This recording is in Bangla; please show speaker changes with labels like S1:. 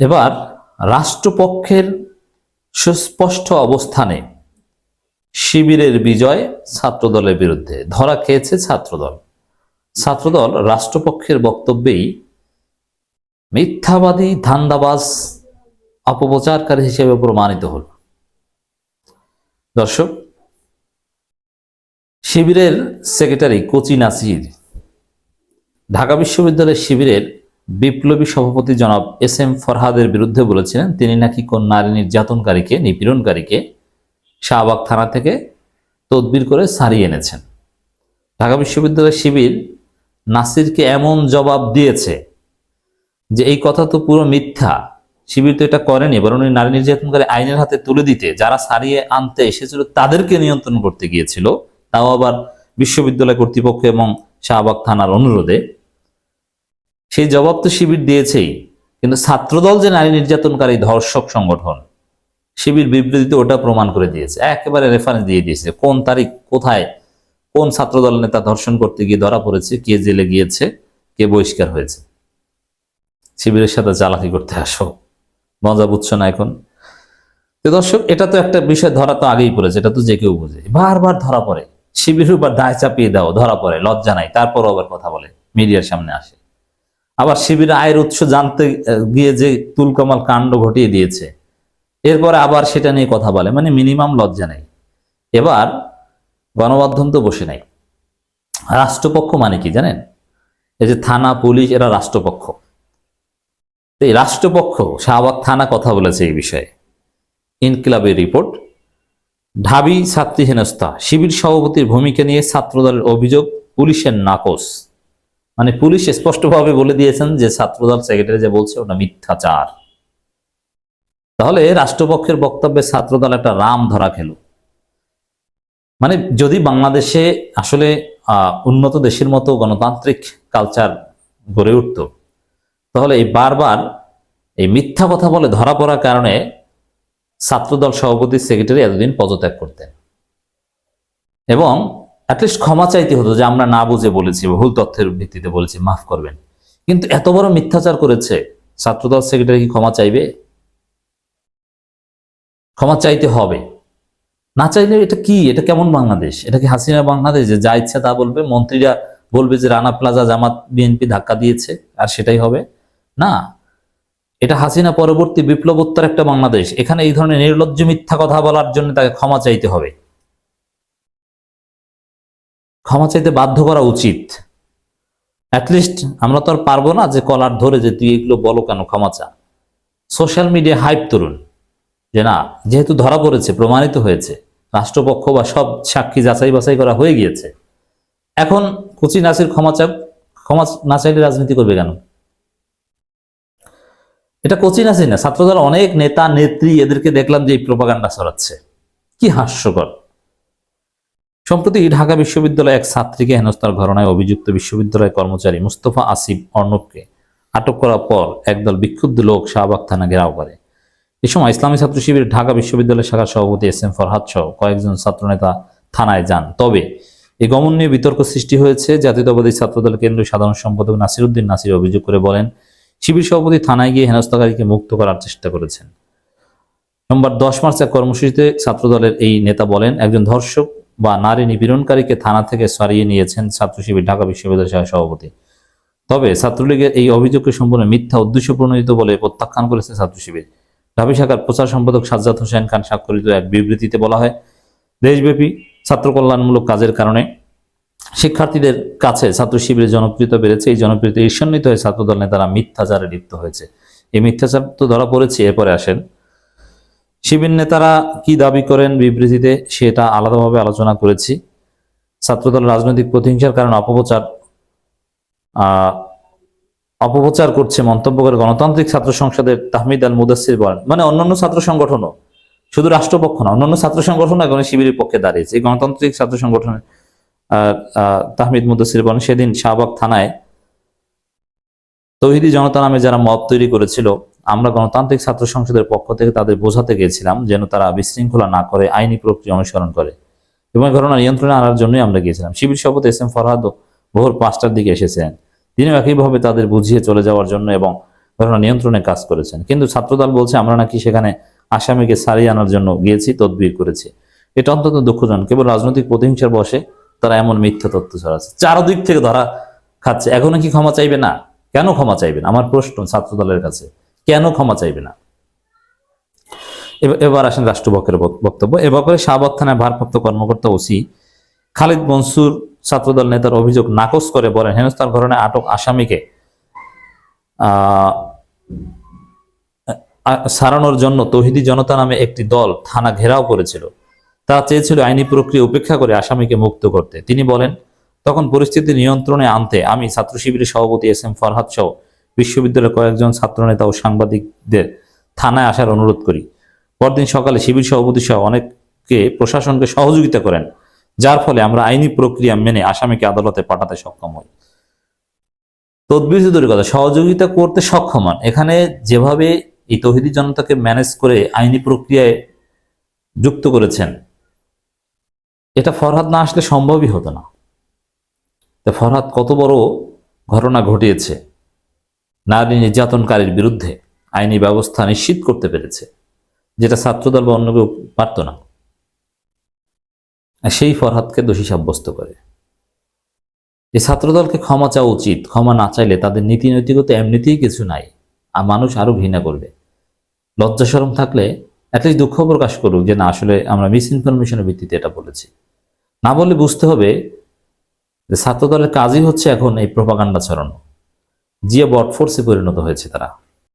S1: এবার রাষ্ট্রপক্ষের সুস্পষ্ট অবস্থানে শিবিরের বিজয় ছাত্রদলের বিরুদ্ধে। ধরা খেয়েছে ছাত্রদল। ছাত্রদল রাষ্ট্রপক্ষের বক্তব্যেই মিথ্যাবাদী, ধান্দাবাজ, অপপ্রচারকারী হিসেবে প্রমাণিত হল। দর্শক, শিবিরের সেক্রেটারি কোচি নাসির ঢাকা বিশ্ববিদ্যালয়ের শিবিরের বিপ্লবী সভাপতি জনাব এস এম ফরহাদের বিরুদ্ধে বলেছিলেন, তিনি নাকি কোন নারী নির্যাতনকারীকে, নিপীড়নকারীকে শাহবাগ থানা থেকে তদবির করে সারিয়ে এনেছেন। ঢাকা বিশ্ববিদ্যালয় শিবির নাসিরকে এমন জবাব দিয়েছে যে, এই কথা তো পুরো মিথ্যা। শিবির তো এটা করেনি, বরং উনি নারী নির্যাতনকারী আইনের হাতে তুলে দিতে, যারা সারিয়ে আনতে এসেছিল তাদেরকে নিয়ন্ত্রণ করতে গিয়েছিল। তাও আবার বিশ্ববিদ্যালয় কর্তৃপক্ষ এবং শাহবাগ থানার অনুরোধে সেই জবাব তো শিবির দিয়েছেই। কিন্তু ছাত্রদল যে নারী নির্যাতনকারী ধর্ষক সংগঠন, শিবির বিবৃতিতে ওটা প্রমাণ করে দিয়েছে। একেবারে রেফারেন্স দিয়ে দিয়েছে কোন তারিখ, কোথায়, কোন ছাত্রদল নেতা ধর্ষণ করতে গিয়ে ধরা পড়েছে, কে জেলে গিয়েছে, কে বহিষ্কার হয়েছে। শিবিরের সাথে চালাকি করতে আসো। মজা বুঝছ না এখন? দর্শক, এটা তো একটা বিষয়, ধরা তো আগেই পড়েছে, এটা তো যে কেউ বোঝে। বারবার ধরা পড়ে। শিবিরের উপর দায় চাপিয়ে দাও, ধরা পড়ে, লজ্জা নাই। তারপরও আবার কথা বলে, মিডিয়ার সামনে আসে। আবার শিবিরের আয়ের উৎস জানতে গিয়ে যে তুলকামাল কাণ্ড ঘটিয়ে দিয়েছে। এরপরে আবার সেটা নিয়ে কথা বলে মানে মিনিমাম লজ্জা নেই। এবার গণমাধ্যম তো বসে নাই। রাষ্ট্রপক্ষ মানে কি জানেন? এই যে থানা, পুলিশ, এরা রাষ্ট্রপক্ষ। এই রাষ্ট্রপক্ষ, শাহবাগ থানা কথা বলেছে এই বিষয়ে। ইনকিলাবের রিপোর্ট। ঢাবি ছাত্রী হেনস্থা। শিবির সভাপতির ভূমিকা নিয়ে ছাত্রদলের অভিযোগ, পুলিশের নাকচ। মানে পুলিশ স্পষ্টভাবে বলে দিয়েছেন যে ছাত্রদল সেক্রেটারি যে বলছে ওটা মিথ্যাচার। তাহলে রাষ্ট্রপক্ষের বক্তব্যে ছাত্রদল একটা রাম ধরা খেল। মানে যদি বাংলাদেশে আসলে উন্নত দেশের মতো গণতান্ত্রিক কালচার গড়ে উঠত, তাহলে এই বারবার এই মিথ্যা কথা বলে ধরা পড়ার কারণে ছাত্রদল সভাপতি সেক্রেটারি এতদিন পদত্যাগ করতেন। এবং অ্যাটলিস্ট ক্ষমা চাইতে হতো যে আমরা না বুঝে বলেছি ভুল তথ্যের ভিত্তিতে বলেছি, মাফ করবেন। কিন্তু এত বড় মিথ্যাচার করেছে, ছাত্রদল সেক্রেটারি কি ক্ষমা চাইবে? ক্ষমা চাইতে হবে। না চাইলে এটা কি? এটা কেমন বাংলাদেশ? এটা কি হাসিনা বাংলাদেশ যে যা ইচ্ছা তা বলবে? মন্ত্রীরা বলবে যে রানা প্লাজা জামাত বিএনপি ধাক্কা দিয়েছে, আর সেটাই হবে? না। এটা হাসিনা পরবর্তী বিপ্লবোত্তর একটা বাংলাদেশ। এখানে এই ধরনের নির্লজ্জ মিথ্যা কথা বলার জন্য তাকে ক্ষমা চাইতে হবে। ক্ষমা চাইতে বাধ্য করা উচিত। অ্যাটলিস্ট আমরা তো আর পারব না যে কলার ধরে যে তুই এগুলো বলো কেন, ক্ষমা চা। সোশ্যাল মিডিয়া হাইপ তরুণ। যে না, যেহেতু ধরা পড়েছে, প্রমাণিত হয়েছে, রাষ্ট্রপক্ষ বা সব সাক্ষী যাচাই বাছাই করা হয়ে গিয়েছে। এখন কুচি নাসির ক্ষমা চা ক্ষমা না চাইলে রাজনীতি করবে কেন? এটা কোচি নাসির না, ছাত্রদল অনেক নেতা, নেত্রী এদেরকে দেখলাম যে এই প্রপাগান্ডা ছড়াচ্ছে। কি হাস্যকর। সম্প্রতি ঢাকা বিশ্ববিদ্যালয়ে এক ছাত্রীকে হেনস্থার ঘটনায় অভিযুক্ত বিশ্ববিদ্যালয় কর্মচারী মুস্তফা আসিফ অর্ণবকে আটক করার পর একদল বিক্ষুব্ধ লোক শাহবাগ থানা ঘেরাও করে। এ সময় ইসলামী ছাত্র শিবির ঢাকা বিশ্ববিদ্যালয় শাখার সভাপতি এস এম ফরহাদ সহ কয়েকজন ছাত্রনেতা থানায় যান। তবে এই গমন নিয়ে বিতর্ক সৃষ্টি হয়েছে। জাতীয়তাবাদী ছাত্রদল কেন্দ্রীয় সাধারণ সম্পাদক নাসিরুদ্দিন নাসির অভিযোগ করে বলেন, শিবির সভাপতি থানায় গিয়ে হেনস্থাকারীকে মুক্ত করার চেষ্টা করেছেন। সোমবার দশ মার্চ এক কর্মসূচিতে ছাত্রদলের এই নেতা বলেন, একজন ধর্ষক বা নারী নিপীড়নকারীকে থানা থেকে সরিয়ে নিয়েছেন ছাত্র শিবির, ঢাকা বিশ্ববিদ্যালয়ের সভাপতি। তবে ছাত্রলীগের এই অভিযোগকে সম্পূর্ণ মিথ্যা উদ্দেশ্য প্রণোদিত বলে প্রত্যাখ্যান করেছে ছাত্র শিবির। ঢাবি শাখার প্রচার সম্পাদক সাজ্জাদ হোসেন খান স্বাক্ষরিত এক বিবৃতিতে বলা হয়, দেশব্যাপী ছাত্র কল্যাণমূলক কাজের কারণে শিক্ষার্থীদের কাছে ছাত্র শিবিরের জনপ্রিয়তা বেড়েছে। এই জনপ্রিয়তা ঈর্ষান্বিত হয়ে ছাত্রদল নেতারা মিথ্যাচারে লিপ্ত হয়েছে। এই মিথ্যাচার তো ধরা পড়েছে, এরপরে আসেন। শিবির নেতারা কি দাবি করেন বিবৃতিতে সেটা আলাদাভাবে আলোচনা করেছি। ছাত্রদল রাজনৈতিক প্রতিহিংসার কারণে অপপ্রচার অপপ্রচার করছে মন্তব্য করে গণতান্ত্রিক ছাত্র সংসদের তাহমিদ আল মুদাসির বলেন। মানে অন্যান্য ছাত্র সংগঠনও, শুধু রাষ্ট্রপক্ষ না, অন্যান্য ছাত্র সংগঠন এখন শিবিরের পক্ষে দাঁড়িয়েছে। এই গণতান্ত্রিক ছাত্র সংগঠনের তাহমিদ মুদাসির বলেন, সেদিন শাহবাগ থানায় তৌহিদি জনতা নামে যারা মত তৈরি করেছিল, আমরা গণতান্ত্রিক ছাত্র সংসদের পক্ষ থেকে তাদের বোঝাতে গিয়েছিলাম যেন তারা বিশৃঙ্খলা না করে আইনি প্রক্রিয়া অনুসরণ করে। এবং ঘটনা নিয়ন্ত্রণে আনার জন্যই আমরা গিয়েছিলাম। শিবির সভাপতি এস এম ফরহাদ ভোর পাঁচটার দিকে এসেছেন তিনিও একইভাবে তাদের বুঝিয়ে চলে যাওয়ার জন্য এবং ঘটনা নিয়ন্ত্রণে কাজ করেছেন। কিন্তু ছাত্রদল বলছে, আমরা নাকি সেখানে আসামিকে সারিয়ে আনার জন্য গিয়েছি, তদবির করেছি। এটা অন্তত দুঃখজনক। কেবল রাজনৈতিক প্রতিহিংসার বসে তারা এমন মিথ্যা তথ্য ছড়াচ্ছে। চারদিক থেকে ধরা খাচ্ছে। এখনও কি ক্ষমা চাইবে? না। কেন ক্ষমা চাইবেন? আমার প্রশ্ন ছাত্রদলের কাছে, কেন ক্ষমা চাইবে না? এবার- আসেন রাষ্ট্রপক্ষের বক্তব্য। এ ব্যাপারে শাহবাগ থানায় ভারপ্রাপ্ত কর্মকর্তা ওসি খালিদ মনসুর ছাত্রদল নেতার অভিযোগ নাকচ করে বলেন, হেনস্থার ঘটনায় আটক আসামিকে সারানোর জন্য তহিদি জনতা নামে একটি দল থানা ঘেরাও করেছিল। তারা চেয়েছিল আইনি প্রক্রিয়া উপেক্ষা করে আসামিকে মুক্ত করতে। তিনি বলেন তখন পরিস্থিতি নিয়ন্ত্রণে আনতে আমি ছাত্র শিবিরের সভাপতি এস এম ফরহাদ সহ বিশ্ববিদ্যালয়ের কয়েকজন ছাত্রনেতা ও সাংবাদিকদের থানায় আসার অনুরোধ করি। পরদিন সকালে শিবির সভাপতি সহ অনেককে প্রশাসনকে সহযোগিতা করেন, যার ফলে আমরা আইনি প্রক্রিয়া মেনে আসামিকে আদালতে পাঠাতে সক্ষম হই। তদবির কথা, সহযোগিতা করতে সক্ষম হন। এখানে যেভাবে এই তহিদি জনতাকে ম্যানেজ করে আইনি প্রক্রিয়ায় যুক্ত করেছেন, এটা ফরহাদ না আসলে সম্ভবই হতো না। তা ফরহাদ কত বড় ঘটনা ঘটিয়েছে? নারী নির্যাতনকারীর বিরুদ্ধে আইনি ব্যবস্থা নিশ্চিত করতে পেরেছে, যেটা ছাত্রদল বা অন্য কেউ পারত না। সেই ফরহাদকে দোষী সাব্যস্ত করে। এই ছাত্রদলকে ক্ষমা চাওয়া উচিত, ক্ষমা না চাইলে তাদের নীতি নৈতিকতা এমনিতেই কিছু নাই, আর মানুষ আরও ঘৃণা করবে। লজ্জা সরম থাকলে অ্যাটলিস্ট দুঃখ প্রকাশ করুক যে না, আসলে আমরা মিস ইনফরমেশনের ভিত্তিতে এটা বলেছি। না বললে বুঝতে হবে যে ছাত্রদলের কাজই হচ্ছে এখন এই প্রপাগান্ডা ছড়ানো। জিয়া বটফোর্সে পরিণত হয়েছে তারা।